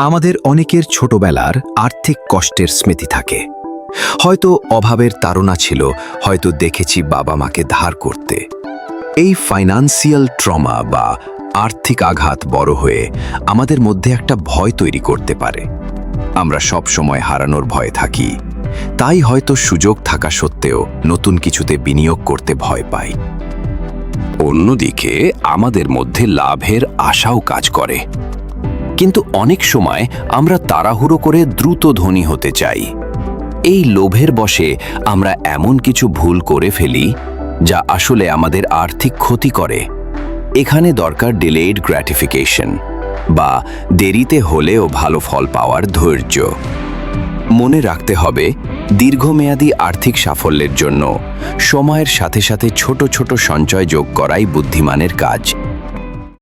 আমাদের অনেকের ছোটবেলার আর্থিক কষ্টের স্মৃতি থাকে। হয়তো অভাবের তাড়না ছিল, হয়তো দেখেছি বাবা মাকে ধার করতে। এই ফাইনান্সিয়াল ট্রমা বা আর্থিক আঘাত বড় হয়ে আমাদের মধ্যে একটা ভয় তৈরি করতে পারে। আমরা সব সময় হারানোর ভয়ে থাকি। তাই হয়তো সুযোগ থাকা সত্ত্বেও নতুন কিছুতে বিনিয়োগ করতে ভয় পাই। অন্যদিকে আমাদের মধ্যে লাভের আশাও কাজ করে। কিন্তু অনেক সময় আমরা তাড়াহুড়ো করে দ্রুত ধনী হতে চাই। এই লোভের বশে আমরা এমন কিছু ভুল করে ফেলি, যা আসলে আমাদের আর্থিক ক্ষতি করে। এখানে দরকার ডিলেড গ্র্যাটিফিকেশন বা দেরিতে হলেও ভালো ফল পাওয়ার ধৈর্য। মনে রাখতে হবে, দীর্ঘমেয়াদী আর্থিক সাফল্যের জন্য সময়ের সাথে সাথে ছোট ছোট সঞ্চয় যোগ করাই বুদ্ধিমানের কাজ।